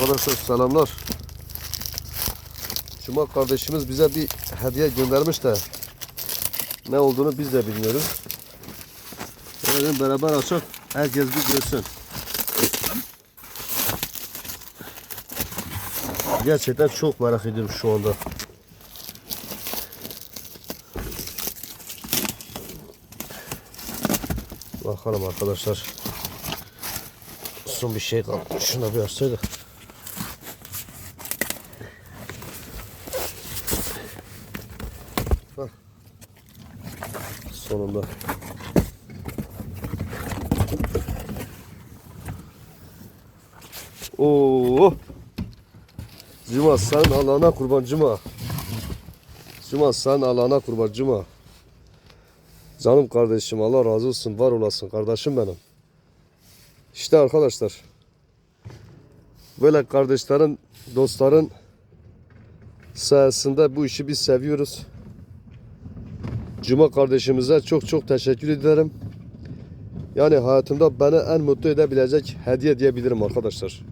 Arkadaşlar selamlar. Cuma kardeşimiz bize bir hediye göndermiş de ne olduğunu biz de bilmiyoruz. Gelin beraber açalım. Herkes bir görsün. Gerçekten çok merak ediyorum şu anda. Bakalım arkadaşlar. Son bir şey kaldı. Şuna bir açsaydık. Hah. Sonunda. Oo. Cuma sen Allah'ına kurban Cuma. Cuma sen Allah'ına kurban Cuma. Canım kardeşim Allah razı olsun var olasın kardeşim benim. İşte arkadaşlar. Böyle kardeşlerin, dostların sayesinde bu işi biz seviyoruz. Cuma kardeşimize çok çok teşekkür ederim. Yani hayatımda beni en mutlu edebilecek hediye diyebilirim arkadaşlar.